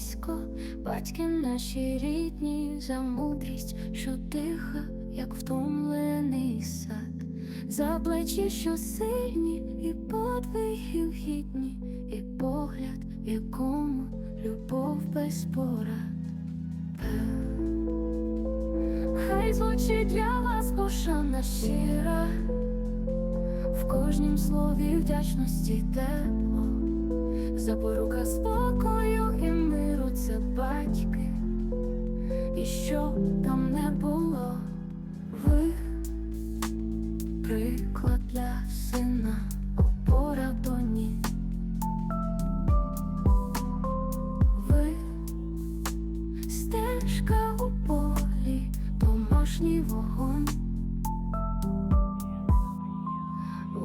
близько, батьки наші рідні, за мудрість, що тиха, як втомлений сад, за плечі, що сильні, і подвигів гідні, і погляд, в якому любов без порад. Хай звучить для вас пошана щира, в кожнім слові вдячності тепло, запорука спокою це батьки, і що там не було, ви приклад для сина, опора доні. Ви стежка у полі, домашній вогонь.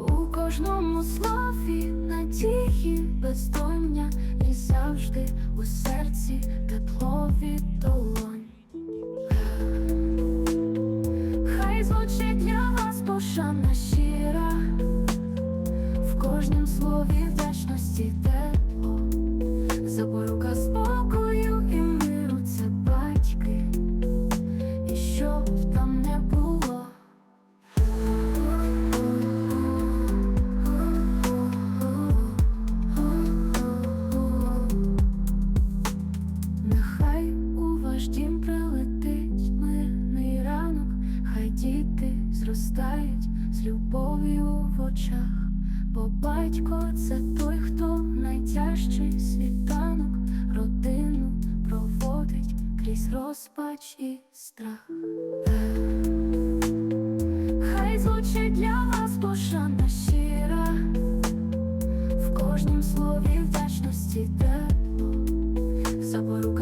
У кожному слові надії бездоння. І завжди у серці тепло від долонь. Хай звучить для вас пошана щира, в кожнім слові вдячності у ваш дім прилетить мирний ранок, хай діти зростають з любов'ю в очах, бо батько це той, хто найтяжчий світанок. Родину проводить крізь розпач і страх. Хай звучить для вас пошана щира, в кожнім слові вдячності тепло, забор